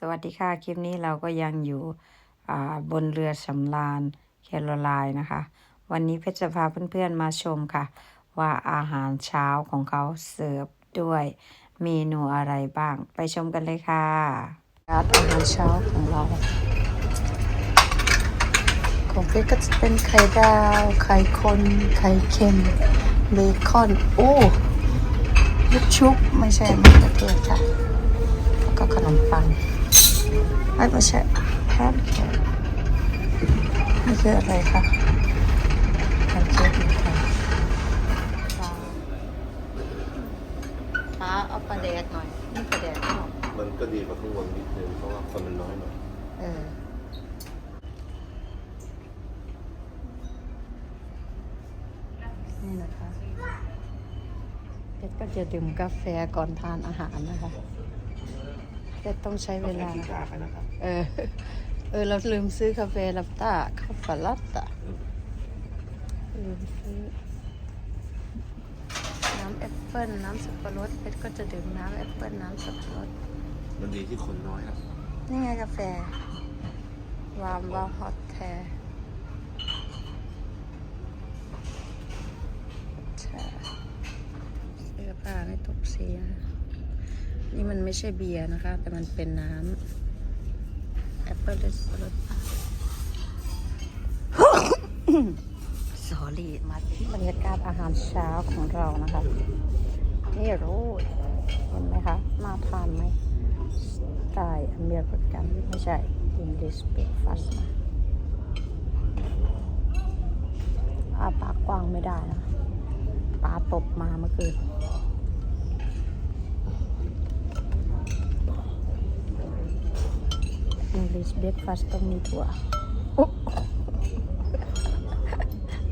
สวัสดีค่ะ คลิปนี้เราก็ยังอยู่อ่าบนเรือสำราญแคโรไลน์นะคะ วันนี้เพชรจะพาเพื่อนๆมาชมค่ะ ว่าอาหารเช้าของเขาเสิร์ฟด้วยเมนูอะไรบ้าง ไปชมกันเลยค่ะอาหารเช้าของเรา ของเพชรก็จะเป็นไข่ดาว ไข่คนไข่เค็มเบคอนโอ้ลูกชุบไม่ใช่มะเขือเทศค่ะแล้วก็ขนมปัง ไม่ไม่ใช่แพนเค้กนี่คืออะไรคะแพนเค้กอีกค่ะปลาปลาเอาปลาแดดหน่อยนี่ปลาแดดหน่อยมันก็ดีกว่าข้างบนนิดนึงเพราะว่าคนมันน้อยหน่อยเออนี่นะคะเพชรก็จะดื่มกาแฟก่อนทานอาหารนะคะ เพชรต้องใช้เวลากินนะคะกากันนะครับเออ เออ เราลืมซื้อกาแฟลับต้าคาฟาลัตตาลืมซื้อ น้ำแอปเปิ้ลน้ำสับปะรดเพชรก็จะดื่มน้ำแอปเปิ้ลน้ำสับปะรดมันดีที่คนน้อยครับนี่ไงกาแฟ วามวาฮอตแทใช่เสื้อผ้าไม่ตกสีนะ นี่มันไม่ใช่เบียร์นะคะ แต่มันเป็นน้ำแอปเปิลสรดสอรี่มาที่บรรยากาศอาหารเช้าของเรานะคะ นี่รู้เห็นไหมคะมาทานไหมสไตล์อเมริกันไม่ใช่ English breakfast นะอาปากกว้างไม่ได้นะปลาตบมาเมื่อคืน English breakfast ต้องมีถั่วอุ๊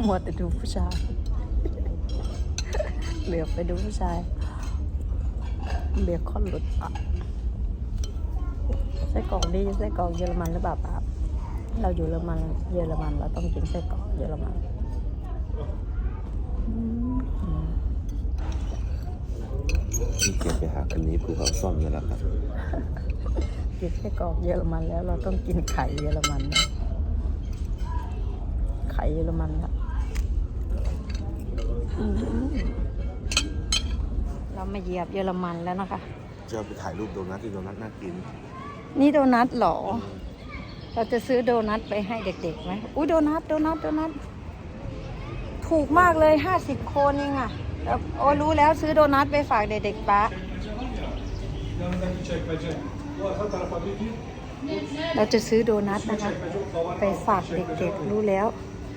มัวแต่ดูผู้ชาย เหลือบไปดูผู้ชายเบียร์คอนหลุดอะไส้กรอกนี่ไส้กรอกเยอรมันหรือเปล่าป้าเราอยู่เยอรมัน เยอรมันเราต้องกินไส้กรอกเยอรมันอืมที่เกียจไปหาอันนี้ภูเขาซ่อมนี่แหละครับ กินไส้กรอกเยอรมันแล้ว เราต้องกินไข่เยอรมันนะไข่เยอรมันละอืมเรามาเหยียบเยอรมันแล้วนะคะ จะเอาไปถ่ายรูปโดนัทที่โดนัทน่ากิน นี่โดนัทเหรอ เราจะซื้อโดนัทไปให้เด็กๆไหมอุ้ยโดนัท โดนัท โดนัท ถูกมากเลยห้าสิบโคนเองอะแล้วโอ้รู้แล้วซื้อโดนัทไปฝากเด็กๆป้า เราจะซื้อโดนัทนะคะ ไปฝากเด็กๆรู้แล้ว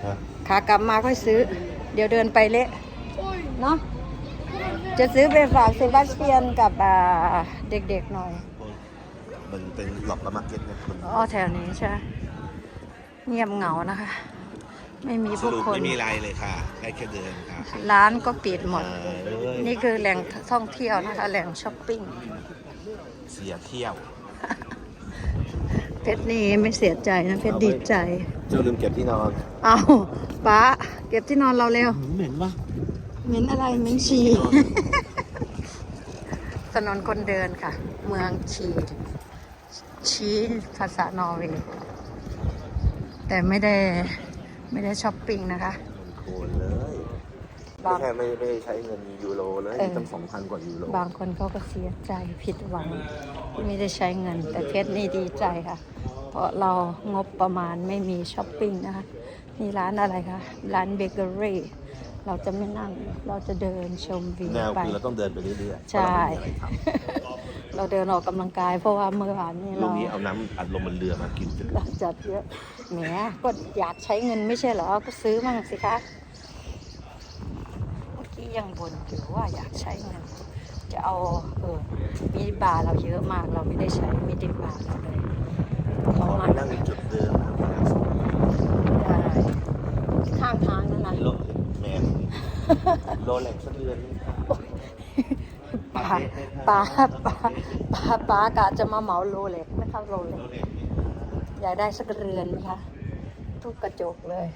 ฮะขากลับมาค่อยซื้อ เดี๋ยวเดินไปเละเนาะจะซื้อไปฝากเซบาสเตียนกับอ่าเด็กๆหน่อย มันเป็นหลอกละมาร์เก็ตเนี่ยคนอ๋อแถวนี้ใช่ เงียบเหงานะคะ ไม่มีสผู้รุปคน ไม่มีอะไรเลยค่ะได้แค่เดินค่ะ ร้านก็ปิดหมดเออนี่คือแหล่งท่องเที่ยวนะคะ แหล่งช้อปปิ้ง เสียเที่ยว เพชรนี่ไม่เสียใจนะเพชรดีใจ เจ้าลืมเก็บที่นอน เอาป้าเก็บที่นอนเราเร็ว เหม็นปะเหม็นอะไรเหม็นชีถนนคนเดินค่ะ เมืองชีชีภาษานอร์เวย์แต่ไม่ได้ไม่ได้ช้อปปิ้งนะคะ โคนเล ยบางแค่ไม่ไม่ได้ใช้เงินยูโรเลยเออ ตั้งสองพันกว่ายูโรบางคนเขาก็เสียใจผิดหวังที่ไม่ได้ใช้เงิน แต่เพชรนี่ดีใจค่ะ เพราะเรางบประมาณไม่มีช้อปปิ้งนะคะนี่ร้านอะไรคะร้านเบเกอรี่เราจะไม่นั่งเราจะเดินชมวิวแนวไป คือเราต้องเดินไปเรื่อยๆใช่ เพราะเราไม่มีอะไรทเราเดินออกกำลังกาย เพราะว่าเมื่อวานนี้ำลูเรากนี้เอาน้ำอัดลมบนเรือมากินจนเราจัดเยอะแหมก็อยากใช้เงินไม่ใช่เหรอก็ซื้อมั่งสิคะเมื่อกี้ ยังบนอยู่ว่าอยากใช้เงินจะเอาเออมินิบาร์เราเยอะมากเราไม่ได้ใช้มินิบาร์เราเลยเขามานั่งจุดเดิมนะได้ข้างทางนั่นนะโลแมนโลแหลกสักเดือนนึงป้าป้าป้าป้าป้ากะจะมาเหมาโรเล็กไม่เข้าโรเล็กโลแหลกเนี่ยอยากได้สักเรือนนะคะทุกกระจกเลย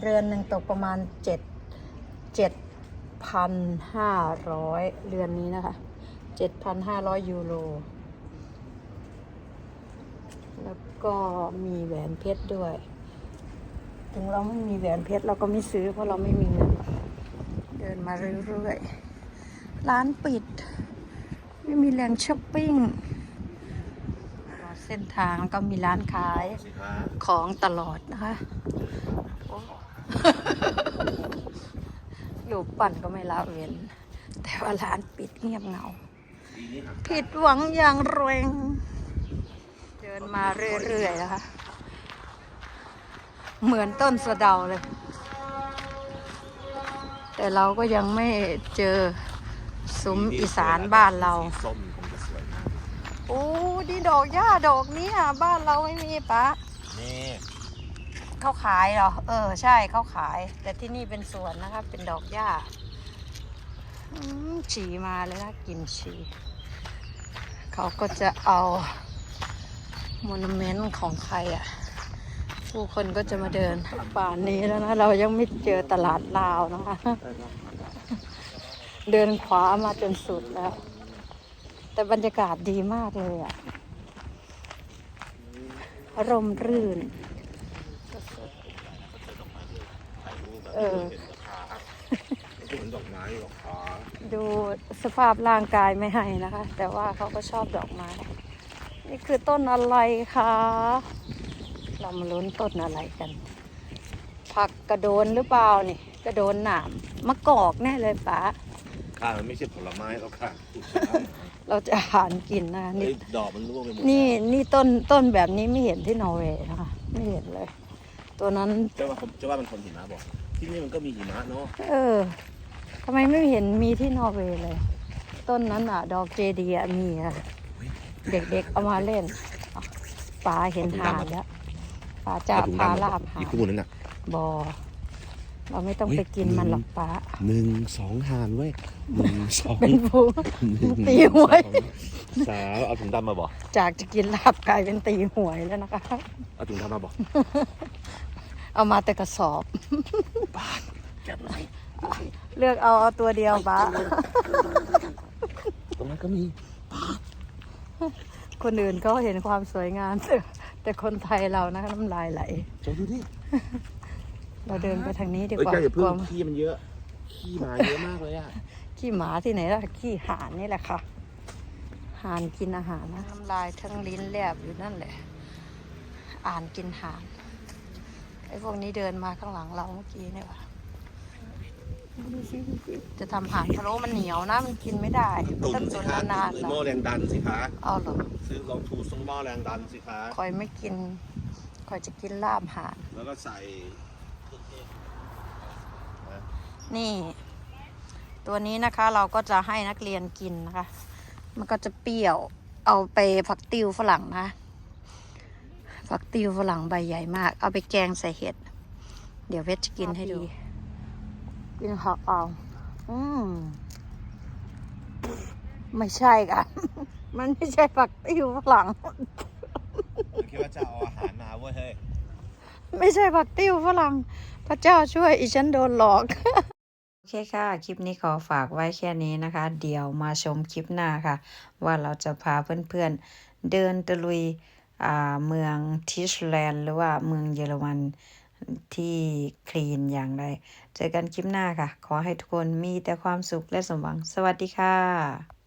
เรือนหนึ่งตกประมาณเจ็ดเจ็ด พันห้าร้อยเรือนนี้นะคะเจ็ดพันห้าร้อยยูโรก็มีแหวนเพชรด้วย ถึงเราไม่มีแหวนเพชรเราก็ไม่ซื้อเพราะเราไม่มีเงิน เดินมาเรื่อยๆ ร้านปิด ไม่มีแหล่งช้อปปิ้งเส้นทางก็มีร้านขายสิคะของตลอดนะคะโอ้อยู่ปั่นก็ไม่ละเว้น แต่ว่าร้านปิดเงียบเหงาปีนี้หักผิดหวังอย่างแรง เดินมาเรื่อยๆนะคะ เหมือนต้นสะเดาเลย แต่เราก็ยังไม่เจอซุ้มอีสานบ้านเราสีส้มคงจะสวยมากโอ้ดีดอกหญ้าดอกเนี้บ้านเราไม่มีปะนี่ เขาขายเหรอ เออ ใช่เขาขาย แต่ที่นี่เป็นสวนนะคะเป็นดอกหญ้าฉีมาเลยนะกินฉีเขาก็จะเอามอนเมนต์ของใครอะ ผู้คนก็จะมาเดินป่านนี้แล้วนะ เรายังไม่เจอตลาดลาวนะคะ เดินขวามาจนสุดแล้ว แต่บรรยากาศดีมากเลยอะร่มรื่น เออ เหมือนดอกไม้ดอกฟ้าดูสภาพร่างกายไม่ให้นะคะ แต่ว่าเขาก็ชอบดอกไม้ นี่คือต้นอะไรคะเรามาลุ้นต้นอะไรกัน ผักกระโดนหรือเปล่านี่ กระโดนหนามมะกอกแน่เลยป๋าค่ะมันไม่ใช่ผลไม้แล้วค่ะเราจะหารกินนะเฮ้นี่ยดอกมันร่วงไปหมดนี่นี่ต้นต้นแบบนี้ไม่เห็นที่นอร์เวย์นะคะไม่เห็นเลย ตัวนั้น จะว่าผมจะว่ามันคนหิมะบอก ที่นี่มันก็มีหิมะเนาะเออทำไมไม่เห็นมีที่นอร์เวย์เลย ต้นนั้นอะ ดอกเจดีย์อะมีอะ เด็กๆเอามาเล่นอะป๋าเห็นหาดแล้วป๋าจะพาลาบหาอีดกคู่นั้นน่ะบอเราไม่ต้องไปกินมันหรอกป๋าหนึ่งสองหานเว้ยหนึ่งสองเป็นผู้หนึ่งตีหวยสาวเอาถุงดำมาบอกจากจะกินลาบกลายเป็นตีหวยแล้วนะคะ เอาถุงดำมาบอกเอามาแต่กระสอบ แกะมาเลือกเอาเอาตัวเดียวป๋าตรงนั้นก็มีคนอื่นเขาเห็นความสวยงามแต่แต่คนไทยเรานะคะน้ำลายไหลจอดูดิเราเดินไปทางนี้ดีเอ้ยกว่าแกอย่ากเพิ่ลังวขี้มันเยอะ ขี้มาเยอะมากเลยอะขี้หมาที่ไหนล่ะขี้ห่านนี่แหละค่ะห่านกินอาหารนะน้ำลายทั้งลิ้นแลบอยู่นั่นแหละ อ่านกินห่าน ไอ้พวกนี้เดินมาข้างหลังเราเมื่อกี้เนี่ยว่ะจะทำห่านพะโล้มันเหนียวนะมันกินไม่ได้มันต้องตุนนานๆหม้อแล้วแรงดันสิคะเอาเหรอซื้อลองทูซงหม้อแรงดันสิคะคอยไม่กินคอยจะกินลาบห่านแล้วก็ใส่นี่ ตัวนี้นะคะเราก็จะให้นักเรียนกินนะคะ มันก็จะเปรี้ยวเอาไปผักติวฝรั่งนะ ผักติวฝรั่งใบใหญ่มาก เอาไปแกงใส่เห็ด เดี๋ยวเพชรจะกินให้ดู กินผักเอาอืมไม่ใช่ค่ะ มันไม่ใช่ผักติวฝรั่ง คิดว่าจะเอาอาหารมาเว้ยเฮ้ยไม่ใช่ผักติ้วฝรั่งพระเจ้าช่วยอีฉันโดนหลอก โอเคค่ะ คลิปนี้ขอฝากไว้แค่นี้นะคะ เดี๋ยวมาชมคลิปหน้าค่ะ ว่าเราจะพาเพื่อนๆเดินตะลุยอ่า เมืองทิชแลนด์ หรือว่าเมืองเยอรมันที่คลีนอย่างไร เจอกันคลิปหน้าค่ะ ขอให้ทุกคนมีแต่ความสุขและสมหวัง สวัสดีค่ะ